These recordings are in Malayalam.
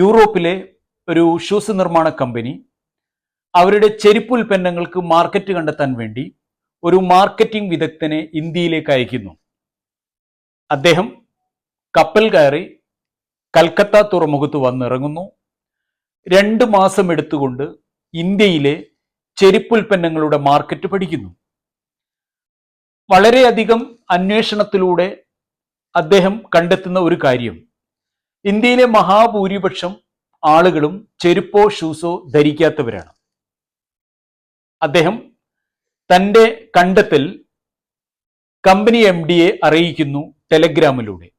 യൂറോപ്പിലെ ഒരു ഷൂസ് നിർമ്മാണ കമ്പനി അവരുടെ ചെരുപ്പ് ഉൽപ്പന്നങ്ങൾക്ക് മാർക്കറ്റ് കണ്ടെത്താൻ വേണ്ടി ഒരു മാർക്കറ്റിംഗ് വിദഗ്ധനെ ഇന്ത്യയിലേക്ക് അയക്കുന്നു. അദ്ദേഹം കപ്പൽ കയറി കൽക്കത്ത തുറമുഖത്ത് വന്നിറങ്ങുന്നു. രണ്ട് മാസം എടുത്തുകൊണ്ട് ഇന്ത്യയിലെ ചെരുപ്പ് ഉൽപ്പന്നങ്ങളുടെ മാർക്കറ്റ് പഠിക്കുന്നു. വളരെയധികം അന്വേഷണത്തിലൂടെ അദ്ദേഹം കണ്ടെത്തുന്ന ഒരു കാര്യം ഇന്ത്യയിലെ മഹാഭൂരിപക്ഷം ആളുകളും ചെരുപ്പോ ഷൂസോ ധരിക്കാത്തവരാണ്. അദ്ദേഹം തന്റെ കണ്ടെത്തൽ കമ്പനി എം ഡിയെ അറിയിക്കുന്നു ടെലഗ്രാമിലൂടെ.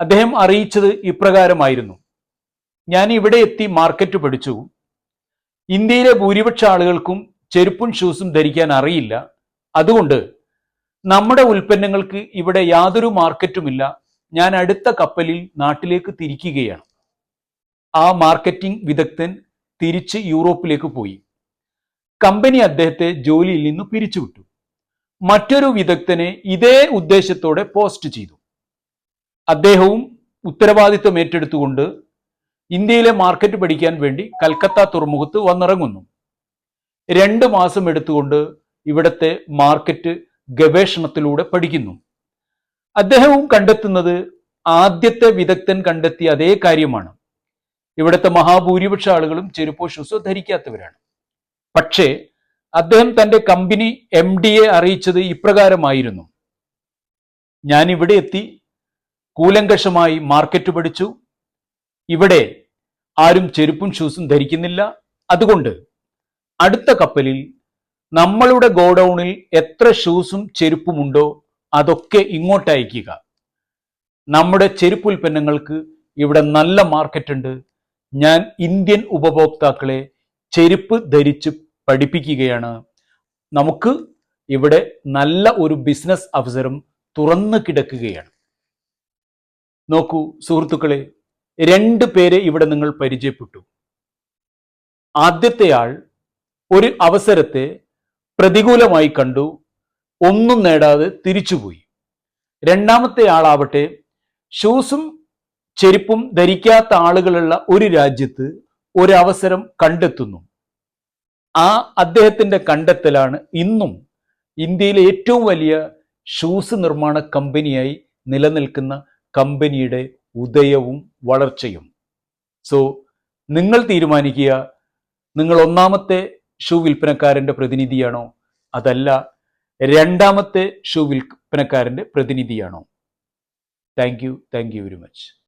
അദ്ദേഹം അറിയിച്ചത് ഇപ്രകാരമായിരുന്നു. ഞാൻ ഇവിടെ എത്തി മാർക്കറ്റ് പഠിച്ചു. ഇന്ത്യയിലെ ഭൂരിപക്ഷ ആളുകൾക്കും ചെരുപ്പും ഷൂസും ധരിക്കാൻ അറിയില്ല. അതുകൊണ്ട് നമ്മുടെ ഉൽപ്പന്നങ്ങൾക്ക് ഇവിടെ യാതൊരു മാർക്കറ്റുമില്ല. ഞാൻ അടുത്ത കപ്പലിൽ നാട്ടിലേക്ക് തിരിക്കുകയാണ്. ആ മാർക്കറ്റിംഗ് വിദഗ്ധൻ തിരിച്ച് യൂറോപ്പിലേക്ക് പോയി. കമ്പനി അദ്ദേഹത്തെ ജോലിയിൽ നിന്ന് പിരിച്ചുവിട്ടു. മറ്റൊരു വിദഗ്ധനെ ഇതേ ഉദ്ദേശത്തോടെ പോസ്റ്റ് ചെയ്തു. അദ്ദേഹവും ഉത്തരവാദിത്വം ഏറ്റെടുത്തുകൊണ്ട് ഇന്ത്യയിലെ മാർക്കറ്റ് പഠിക്കാൻ വേണ്ടി കൽക്കത്ത തുറമുഖത്ത് വന്നിറങ്ങുന്നു. രണ്ട് മാസം എടുത്തുകൊണ്ട് ഇവിടത്തെ മാർക്കറ്റ് ഗവേഷണത്തിലൂടെ പഠിക്കുന്നു. അദ്ദേഹവും കണ്ടെത്തുന്നത് ആദ്യത്തെ വിദഗ്ധൻ കണ്ടെത്തിയ അതേ കാര്യമാണ്. ഇവിടുത്തെ മഹാഭൂരിപക്ഷ ആളുകളും ചെരുപ്പോ ഷൂസോ ധരിക്കാത്തവരാണ്. പക്ഷേ അദ്ദേഹം തന്റെ കമ്പനി എം ഡിയെ അറിയിച്ചത് ഇപ്രകാരമായിരുന്നു. ഞാൻ ഇവിടെ എത്തി കൂലങ്കഷമായി മാർക്കറ്റ് പഠിച്ചു. ഇവിടെ ആരും ചെരുപ്പും ഷൂസും ധരിക്കുന്നില്ല. അതുകൊണ്ട് അടുത്ത കപ്പലിൽ നമ്മളുടെ ഗോഡൌണിൽ എത്ര ഷൂസും ചെരുപ്പുമുണ്ടോ അതൊക്കെ ഇങ്ങോട്ട് അയക്കുക നമ്മുടെ ചെരുപ്പ് ഉൽപ്പന്നങ്ങൾക്ക് ഇവിടെ നല്ല മാർക്കറ്റ് ഉണ്ട്. ഞാൻ ഇന്ത്യൻ ഉപഭോക്താക്കളെ ചെരുപ്പ് ധരിച്ച് പഠിപ്പിക്കുകയാണ്. നമുക്ക് ഇവിടെ നല്ല ഒരു ബിസിനസ് അവസരം തുറന്നു കിടക്കുകയാണ്. നോക്കൂ സുഹൃത്തുക്കളെ രണ്ട് പേരെ ഇവിടെ നിങ്ങൾ പരിചയപ്പെട്ടു. ആദ്യത്തെ ആൾ ഒരു അവസരത്തെ പ്രതികൂലമായി കണ്ടു. ഒന്നും നേടാതെ തിരിച്ചുപോയി. രണ്ടാമത്തെ ആളാവട്ടെ ഷൂസും ചെരുപ്പും ധരിക്കാത്ത ആളുകളുള്ള ഒരു രാജ്യത്ത് ഒരവസരം കണ്ടെത്തുന്നു. ആ അദ്ദേഹത്തിന്റെ കണ്ടെത്തലാണ് ഇന്നും ഇന്ത്യയിലെ ഏറ്റവും വലിയ ഷൂസ് നിർമ്മാണ കമ്പനിയായി നിലനിൽക്കുന്ന കമ്പനിയുടെ ഉദയവും വളർച്ചയും. സോ നിങ്ങൾ തീരുമാനിക്കുക നിങ്ങൾ ഒന്നാമത്തെ ഷൂ വിൽപ്പനക്കാരന്റെ പ്രതിനിധിയാണോ? അതല്ല രണ്ടാമത്തെ ഷൂ വിൽപ്പനക്കാരന്റെ പ്രതിനിധിയാണോ? Thank you thank you very much